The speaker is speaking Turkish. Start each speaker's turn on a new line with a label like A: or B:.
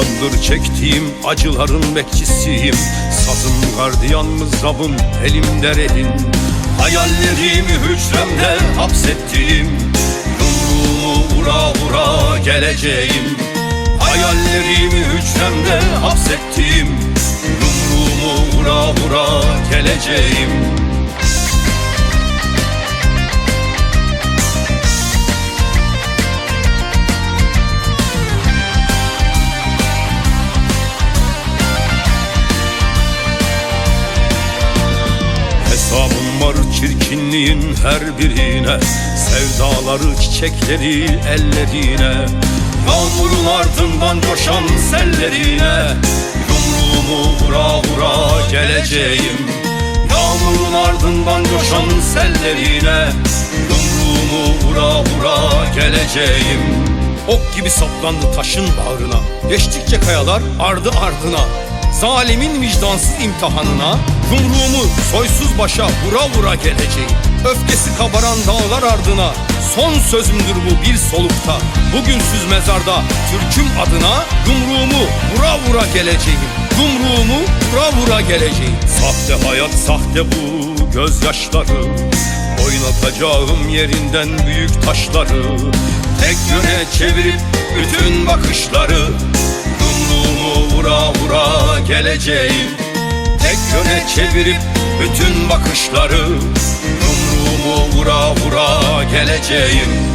A: yıldır çektiğim acıların bekçisiyim. Sazım gardiyan mızrabım elimde redin Hayallerimi hücremde hapsettim Yumruğumu vura vura geleceğim. Hayallerimi hücremde hapsettim Yumruğumu vura vura geleceğim Var çirkinliğin her birine Sevdaları çiçekleri ellerine. Yağmurun ardından coşan sellerine Yumruğumu vura vura geleceğim. Yağmurun ardından coşan sellerine Yumruğumu vura vura geleceğim. Ok gibi saplandı taşın bağrına Geçtikçe kayalar ardı ardına Zalimin vicdansız imtihanına Yumruğumu soysuz başa vura vura geleceğim. Öfkesi kabaran dağlar ardına Son sözümdür bu bir solukta. Bugünsüz mezarda Türk'üm adına Yumruğumu vura vura geleceğim. Yumruğumu vura vura geleceğim. Sahte hayat sahte bu gözyaşları. Oynatacağım yerinden büyük taşları. Tek yöne çevirip bütün bakışları geleceğim Tek yöne çevirip bütün bakışları Yumruğumu vura vura geleceğim